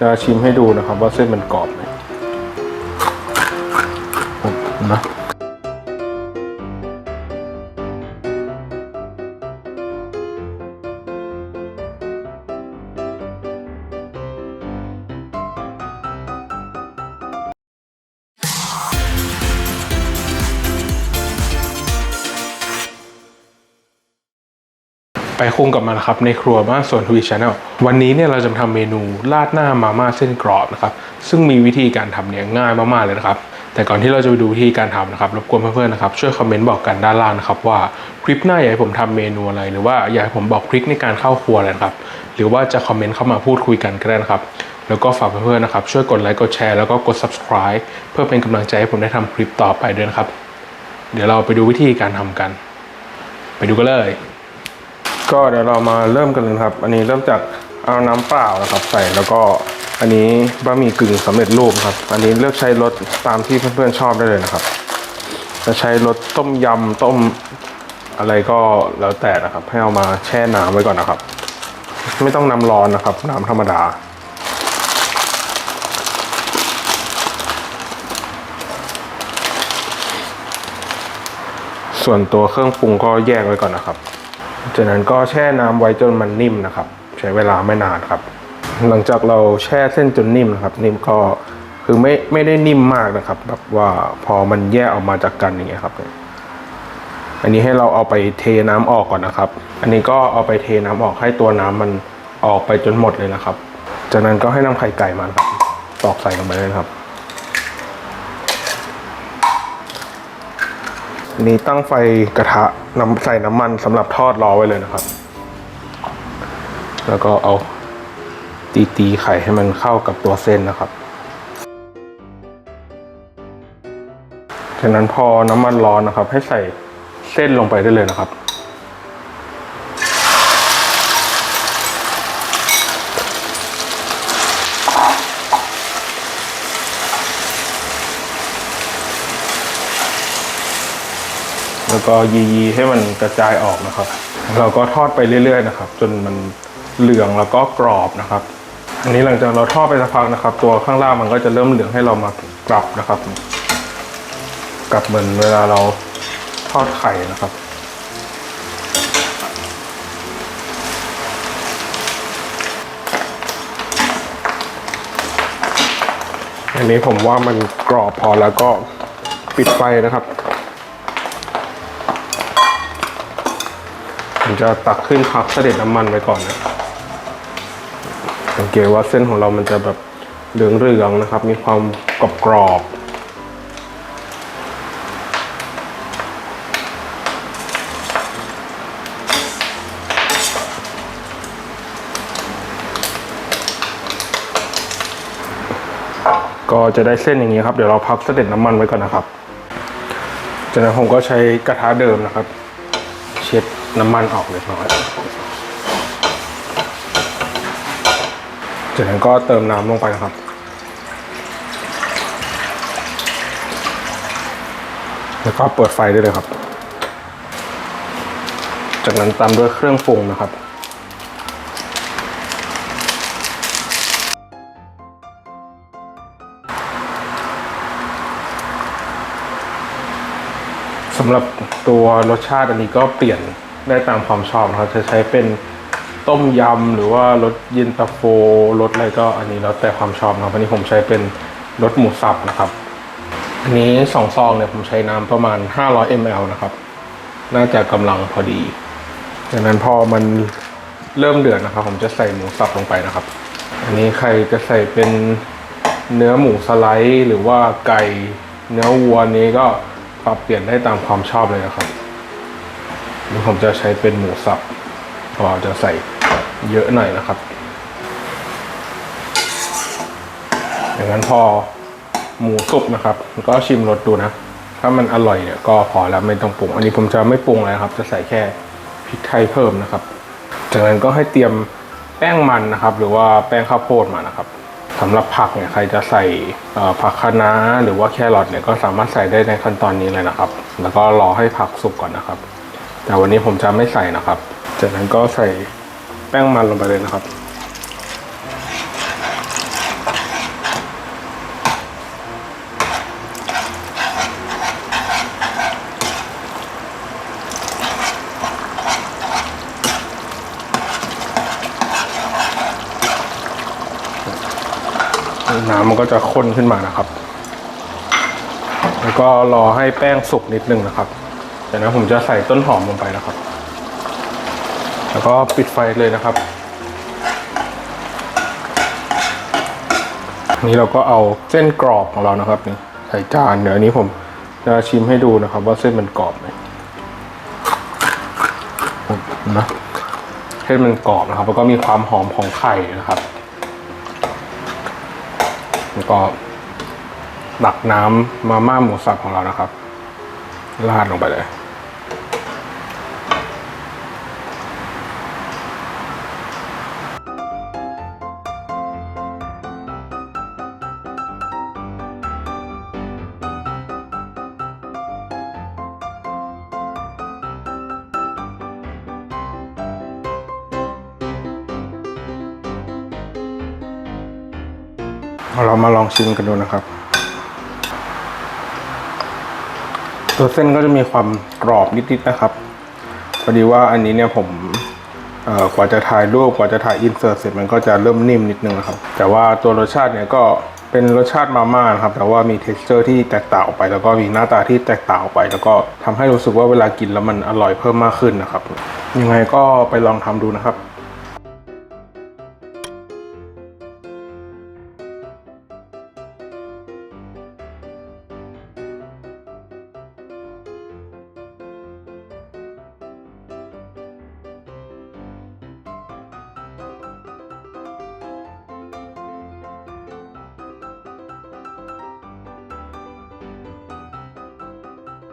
จะชิมให้ดูนะครับว่าเส้นมันกรอบไหมนะ ไปคุ้งกับมานะครับในครัวบ้านสวนทวีชาแนลวันนี้เนี่ยเราจะมาทำเมนูราดหน้ามาม่าเส้นกรอบนะครับซึ่งมีวิธีการทำเนี่ยง่ายมากๆเลยนะครับแต่ก่อนที่เราจะไปดูวิธีการทำนะครับรบกวนเพื่อนๆนะครับช่วยคอมเมนต์บอกกันด้านล่างนะครับว่าคลิปหน้าอยากให้ผมทำเมนูอะไร หรือว่าอยากให้ผมบอกทริคในการเข้าครัวอะไรนะครับหรือว่าจะคอมเมนต์เข้ามาพูดคุยกันก็ได้นะครับแล้วก็ฝากเพื่อนๆนะครับช่วยกดไลค์กดแชร์แล้วก็กด subscribe เพื่อเป็นกำลังใจให้ผมได้ทำคลิปต่อไปด้วยนะครับ เดี๋ยวเราไปดูวิธีการทำกัน ไปดูกันเลย ก็เดี๋ยวเรามาเริ่มกันเลยครับ อันนี้เริ่มจากเอาน้ำเปล่านะครับใส่แล้วก็อันนี้บะหมี่กึ่งสำเร็จรูปครับ อันนี้เลือกใช้รสตามที่เพื่อนๆชอบได้เลยนะครับ จะใช้รสต้มยำต้มอะไรก็แล้วแต่นะครับ ให้เอามาแช่น้ำไว้ก่อนนะครับ ไม่ต้องน้ำร้อนนะครับ น้ำธรรมดา ส่วนตัวเครื่องปรุงก็แยกไว้ก่อนนะครับ จากนั้นก็แช่น้ำไว้จนมันนิ่มนะครับ ใช้เวลาไม่นานครับ หลังจากเราแช่เส้นจนนิ่มนะครับ นิ่มก็คือไม่ไม่ได้นิ่มมากนะครับ แบบว่าพอมันแยกออกมาจากกันอย่างเงี้ยครับ อันนี้ให้เราเอาไปเทน้ำออกก่อนนะครับ อันนี้ก็เอาไปเทน้ำออกให้ตัวน้ำมันออกไปจนหมดเลยนะครับ จากนั้นก็ให้น้ำไข่ไก่มาครับตอกใส่ลงไปเลยครับ อันนี้ตั้งไฟกระทะน้ำใส่น้ำมันสำหรับทอดรอไว้เลยนะครับ แล้วก็เอาตีตีไข่ให้มันเข้ากับตัวเส้นนะครับ จากนั้นพอน้ำมันร้อนนะครับ ให้ใส่เส้นลงไปได้เลยนะครับ แล้วก็ยีให้มันกระจายออกนะครับ เราก็ทอดไปเรื่อยๆนะครับ จนมันเหลืองแล้วก็กรอบนะครับ อันนี้หลังจากเราทอดไปสักพักนะครับ ตัวข้างล่างมันก็จะเริ่มเหลืองให้เรามากลับนะครับกลับเหมือนเวลาเราทอดไข่นะครับอันนี้ผมว่ามันกรอบพอแล้วก็ปิดไฟนะครับ ผมจะตักขึ้นพักเสด็จน้ำมันไว้ก่อนนะสังเกตว่าเส้นของเรามันจะแบบเหลืองๆนะครับ มีความกรอบกรอบๆก็จะได้เส้นอย่างนี้ครับ เดี๋ยวเราพักเสด็จน้ำมันไว้ก่อนนะครับ จากนั้นผมก็ใช้กระทะเดิมนะครับ เช็ด น้ำมันออกเล็กน้อยจากนั้นก็เติมน้ำลงไปนะครับ แล้วก็เปิดไฟได้เลยครับ จากนั้นตามด้วยเครื่องปรุงนะครับสำหรับตัวรสชาติอันนี้ก็เปลี่ยน ได้ตามความชอบนะครับจะใช้เป็นต้มยำหรือว่ารสเย็นตาโฟรสอะไรก็อันนี้แล้วแต่ความชอบนะครับอันนี้ผมใช้เป็นรสหมูสับนะครับ อันนี้สองซองเนี่ยผมใช้น้ำประมาณ 500 ml นะครับ น่าจะกำลังพอดีจากนั้นพอมันเริ่มเดือดนะครับ ผมจะใส่หมูสับลงไปนะครับ อันนี้ใครจะใส่เป็นเนื้อหมูสไลด์ หรือว่าไก่เนื้อวัวนี้ก็ปรับเปลี่ยนได้ตามความชอบเลยนะครับ ผมจะใช้เป็นหมูสับเพราจะใส่เยอะหน่อยนะครับ อย่างนั้นพอหมูสุกนะครับ ก็ชิมรสดูนะ ถ้ามันอร่อยเนี่ยก็พอแล้วไม่ต้องปรุง อันนี้ผมจะไม่ปรุงเลยครับ จะใส่แค่พริกไทยเพิ่มนะครับ จากนั้นก็ให้เตรียมแป้งมันนะครับ หรือว่าแป้งข้าวโพดมานะครับสำหรับผักเนี่ยใครจะใส่ผักคะน้าหรือว่าแครอทเนี่ยก็สามารถใส่ได้ในขั้นตอนนี้เลยนะครับ แล้วก็รอให้ผักสุกก่อนนะครับ แต่วันนี้ผมจะไม่ใส่นะครับ จากนั้นก็ใส่แป้งมันลงไปเลยนะครับ น้ำมันก็จะข้นขึ้นมานะครับ แล้วก็รอให้แป้งสุกนิดนึงนะครับ จากนั้นผมจะใส่ต้นหอมลงไปนะครับ แล้วก็ปิดไฟเลยนะครับ นี้เราก็เอาเส้นกรอบของเรานะครับนี่ใส่จานเดี๋ยวอันนี้ผมจะชิมให้ดูนะครับ ว่าเส้นมันกรอบไหมนะเส้นมันกรอบนะครับ แล้วก็มีความหอมของไข่นะครับ แล้วก็ตักน้ำมาม่าหมูสับของเรานะครับราดลงไปเลย เรามาลองชิมกันดูนะครับ ตัวเส้นก็จะมีความกรอบนิดๆนะครับ พอดีว่าอันนี้เนี่ยผมกว่าจะถ่ายรูปกว่าจะถ่ายอินเสิร์ตเสร็จมันก็จะเริ่มนิ่มนิดนึงนะครับ แต่ว่าตัวรสชาติเนี่ยก็เป็นรสชาติมาม่านะครับ แต่ว่ามี t e x t อร์ที่แตกต่างออกไป แล้วก็มีหน้าตาที่แตกต่างออกไป แล้วก็ทำให้รู้สึกว่าเวลากินแล้วมันอร่อยเพิ่มมากขึ้นนะครับ ยังไงก็ไปลองทำดูนะครับ